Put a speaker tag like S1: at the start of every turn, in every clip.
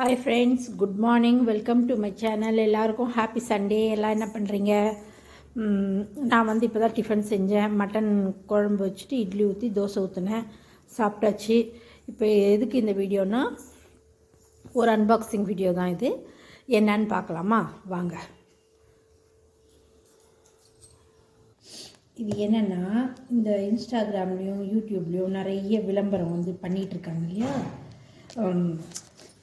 S1: Hi friends good morning welcome to my channel எல்லாருக்கும் happy Sunday எல்லாம் என்ன பண்ணுறீங்க நான் வந்து இப்போ தான் டிஃபன் செஞ்சேன். மட்டன் குழம்பு வச்சுட்டு இட்லி ஊற்றி தோசை ஊற்றினேன் சாப்பிட்டாச்சு. இப்போ எதுக்கு இந்த வீடியோனா ஒரு அன்பாக்சிங் வீடியோ தான் இது. என்னன்னு பார்க்கலாமா? வாங்க. இது என்னென்னா இந்த இன்ஸ்டாகிராம்லேயும் யூடியூப்லேயும் நிறைய விளம்பரம் வந்து பண்ணிகிட்டு இருக்காங்க இல்லையா?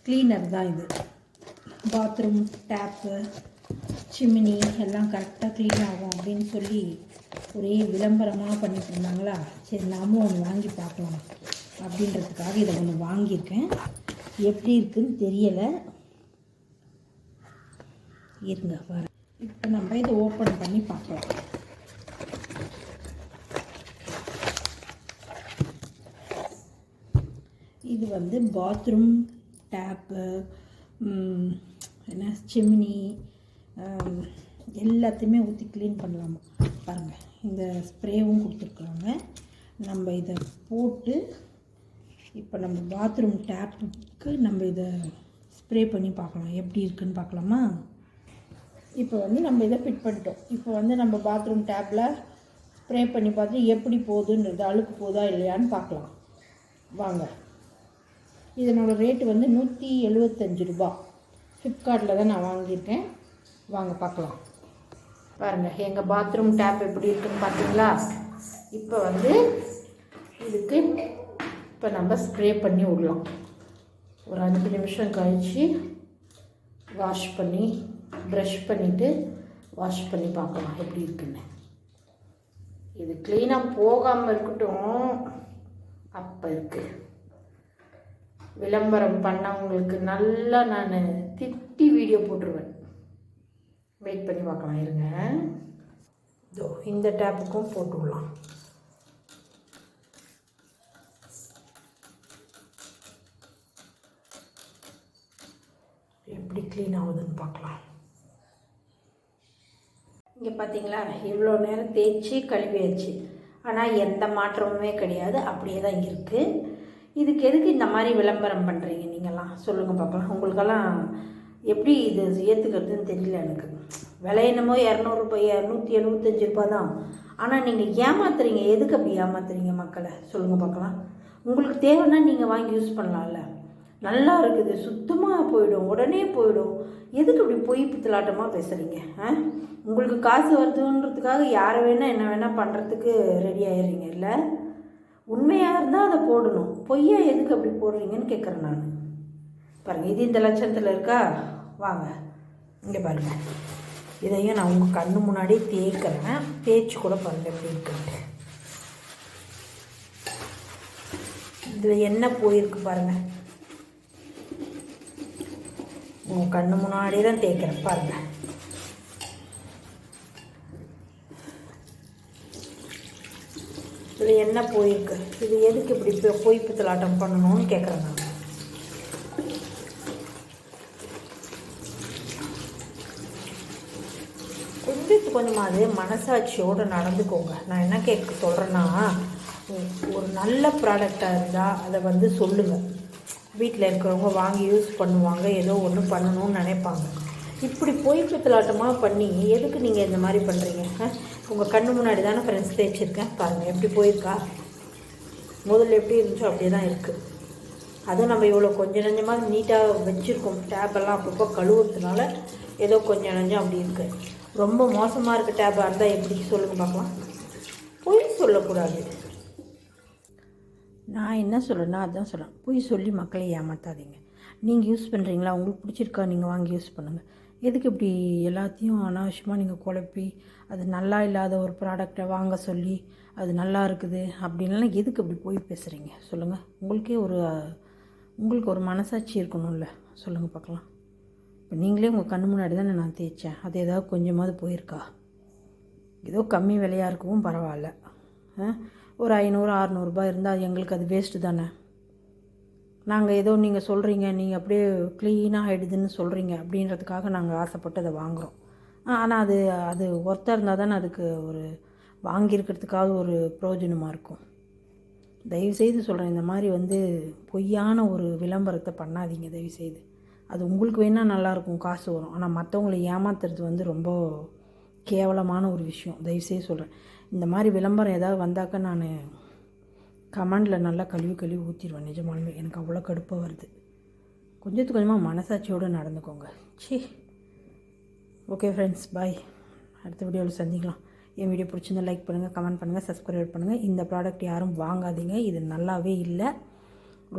S1: க்ளீனர் தான் இது. பாத்ரூம் டேப்பு சிம்னி எல்லாம் கரெக்டாக க்ளீன் ஆகும் அப்படின்னு சொல்லி ஒரே விளம்பரமாக பண்ணிட்டு இருந்தாங்களா? சரி நாமும் ஒன்று வாங்கி பார்க்கலாம் அப்படின்றதுக்காக இதை ஒன்று வாங்கியிருக்கேன். எப்படி இருக்குன்னு தெரியலை. இருங்க வர இப்போ நம்ம இதை ஓப்பன் பண்ணி பார்க்கலாம். இது வந்து பாத்ரூம் டேப்பு என்ன சிம்னி எல்லாத்தையுமே ஊற்றி க்ளீன் பண்ணலாமா. பாருங்கள் இந்த ஸ்ப்ரேவும் கொடுத்துருக்குறாங்க நம்ம இதை போட்டு இப்போ நம்ம பாத்ரூம் டேப்புக்கு நம்ம இதை ஸ்ப்ரே பண்ணி பார்க்கலாம். எப்படி இருக்குன்னு பார்க்கலாமா? இப்போ வந்து நம்ம இதை ஃபிட் பண்ணிட்டோம். இப்போ வந்து நம்ம பாத்ரூம் டேப்பில் ஸ்ப்ரே பண்ணி பார்த்து எப்படி போகுதுன்றது அழுக்கு போதா இல்லையான்னு பார்க்கலாம். வாங்க. இதனோட ரேட்டு வந்து நூற்றி எழுபத்தஞ்சு ரூபா. ஃப்ளிப்கார்ட்டில் தான் நான் வாங்கியிருக்கேன். வாங்க பார்க்கலாம். பாருங்கள் எங்கள் பாத்ரூம் டேப் எப்படி இருக்குன்னு பார்த்தீங்களா? இப்போ வந்து இதுக்கு இப்போ நம்ம ஸ்ப்ரே பண்ணி விடலாம். ஒரு அஞ்சு நிமிஷம் கழித்து வாஷ் பண்ணி ப்ரஷ் பண்ணிவிட்டு வாஷ் பண்ணி பார்க்கலாம் எப்படி இருக்குன்னு. இது க்ளீனாக போகாமல் இருக்கட்டும். அப்போ இருக்குது விளம்பரம் பண்ணவங்களுக்கு நல்லா நான் திட்டி வீடியோ போட்டுருவேன். வெயிட் பண்ணி பார்க்கலாம் இருங்க. இதோ இந்த டேப்புக்கும் போட்டுடலாம். எப்படி க்ளீன் ஆகுதுன்னு பார்க்கலாம். இங்கே பார்த்தீங்களா இவ்வளோ நேரம் தேய்ச்சி கழுவியாச்சு. ஆனால் எந்த மாற்றமுமே கிடையாது. அப்படியே தான் இருக்குது இதுக்கு எதுக்கு இந்த மாதிரி விளம்பரம் பண்ணுறீங்க நீங்கள்லாம் சொல்லுங்கள் பார்க்கலாம் உங்களுக்கெல்லாம் எப்படி இது ஏற்றுக்கிறதுன்னு தெரியல எனக்கு. விலை என்னமோ இரநூறுபாய் இரநூத்தி எழுபத்தஞ்சி ரூபா தான். ஆனால் நீங்கள் ஏமாத்துறீங்க. எதுக்கு அப்படி ஏமாத்துறீங்க மக்களை? சொல்லுங்கள் பார்க்கலாம் உங்களுக்கு தேவைன்னா நீங்கள் வாங்கி யூஸ் பண்ணலாம்ல. நல்லா இருக்குது. சுத்தமாக போயிடும். உடனே போயிடும். எதுக்கு இப்படி பொய் பித்தலாட்டமாக பேசுகிறீங்க ஆ? உங்களுக்கு காசு வருதுன்றதுக்காக யாரை வேணால் என்ன வேணால் பண்ணுறதுக்கு ரெடி ஆயிடுறீங்க இல்லை? உண்மையாக இருந்தால் அதை போடணும். பொய்யா எதுக்கு அப்படி போடுறீங்கன்னு கேட்குறேன் நான். பாருங்கள் இது இந்த லட்சத்தில் இருக்கா? வாங்க இங்கே பாருங்கள் இதையும் நான் உங்கள் கண்ணு முன்னாடியே தேய்க்கிறேன். தேய்ச்சி கூட பாருங்கள் எப்படி இருக்குன்ட்டு. இதில் என்ன போயிருக்கு பாருங்கள் உங்கள் கண்ணு முன்னாடியே தான் தேய்க்கிறேன் பாருங்கள் இதில் என்ன போயிருக்கு? இது எதுக்கு இப்படி இப்போ பொய் பித்தலாட்டம் பண்ணணும்னு கேட்குறேன் நான். கொஞ்சமாக மனசாட்சியோடு நடந்துக்கோங்க. நான் என்ன கேட்க சொல்கிறேன்னா ஒரு நல்ல ப்ராடக்டாக இருந்தால் அதை வந்து சொல்லுங்கள் வீட்டில் இருக்கிறவங்க வாங்கி யூஸ் பண்ணுவாங்க ஏதோ ஒன்று பண்ணணும்னு நினைப்பாங்க. இப்படி பொய் பித்தலாட்டமாக பண்ணி எதுக்கு நீங்கள் இந்த மாதிரி பண்ணுறீங்க உங்கள் கண்ணு முன்னாடி தானே ஃப்ரெண்ட்ஸ் தேய்ச்சிருக்கேன் பாருங்கள் எப்படி போயிருக்கா? முதல்ல எப்படி இருந்துச்சோ அப்படியே தான் இருக்குது அதுவும் நம்ம இவ்வளோ கொஞ்சம் நஞ்சமாக நீட்டாக வச்சுருக்கோம். டேப்பெல்லாம் அப்பப்போ கழுவுறதுனால ஏதோ கொஞ்சம் நஞ்சம் அப்படி இருக்குது ரொம்ப மோசமாக இருக்க டேப்பாக இருந்தால் எப்படி? சொல்லுங்கள் பார்க்கலாம். பொய் சொல்லக்கூடாது. நான் என்ன சொல்கிறேன்னா அதுதான் சொல்கிறேன் பொய் சொல்லி மக்களை ஏமாற்றாதீங்க நீங்கள் யூஸ் பண்ணுறீங்களா உங்களுக்கு பிடிச்சிருக்கா? நீங்கள் வாங்கி யூஸ் பண்ணுங்கள் எதுக்கு இப்படி எல்லாத்தையும் அனாவசியமாக நீங்கள் குழப்பி அது நல்லா இல்லாத ஒரு ப்ராடக்டை வாங்க சொல்லி அது நல்லா இருக்குது அப்படின்லாம் எதுக்கு அப்படி போய் பேசுகிறீங்க சொல்லுங்கள் உங்களுக்கே ஒரு உங்களுக்கு ஒரு மனசாட்சி இருக்கணும்ல. சொல்லுங்கள் பார்க்கலாம். இப்போ நீங்களே உங்கள் கண்ணு முன்னாடி தானே நான் தேய்ச்சேன். அது ஏதாவது கொஞ்சமாவது போயிருக்கா? ஏதோ கம்மி விலையாக இருக்கவும் பரவாயில்ல. ஒரு ஐநூறு அறநூறுபா இருந்தால் எங்களுக்கு அது வேஸ்ட்டு தானே. நாங்கள் ஏதோ நீங்கள் சொல்கிறீங்க நீங்கள் அப்படியே க்ளீனாக ஆகிடுதுன்னு சொல்கிறீங்க அப்படின்றதுக்காக நாங்கள் ஆசைப்பட்டு அதை வாங்குகிறோம் ஆனால் அது அது ஒர்த்தாக இருந்தால் தானே அதுக்கு ஒரு வாங்கியிருக்கிறதுக்காக ஒரு பிரயோஜனமாக இருக்கும். தயவுசெய்து சொல்கிறேன் இந்த மாதிரி வந்து பொய்யான ஒரு விளம்பரத்தை பண்ணாதீங்க தயவுசெய்து அது உங்களுக்கு வேணால் நல்லாயிருக்கும் காசு வரும். ஆனால் மற்றவங்களை ஏமாத்துறது வந்து ரொம்ப கேவலமான ஒரு விஷயம். தயவுசெய்து சொல்கிறேன் இந்த மாதிரி விளம்பரம் ஏதாவது வந்தாக்க நான் கமெண்டில் நல்லா கழுவி கழுவி ஊற்றிடுவேன் நிஜமானமே எனக்கு அவ்வளோ கடுப்பாக வருது. கொஞ்சத்துக்கு கொஞ்சமாக மனசாட்சியோடு நடந்துக்கோங்க. ச்சீ. ஓகே ஃப்ரெண்ட்ஸ் பாய் அடுத்த வீடியோவில் சந்திக்கலாம். என் வீடியோ பிடிச்சிருந்தா லைக் பண்ணுங்கள் கமெண்ட் பண்ணுங்கள் சப்ஸ்கிரைப் பண்ணுங்கள் இந்த ப்ராடக்ட் யாரும் வாங்காதீங்க. இது நல்லாவே இல்லை.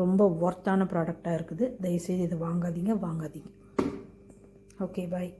S1: ரொம்ப ஒர்த்தான ப்ராடக்டாக இருக்குது. தயவுசெய்து இதை வாங்காதீங்க வாங்காதீங்க. Okay bye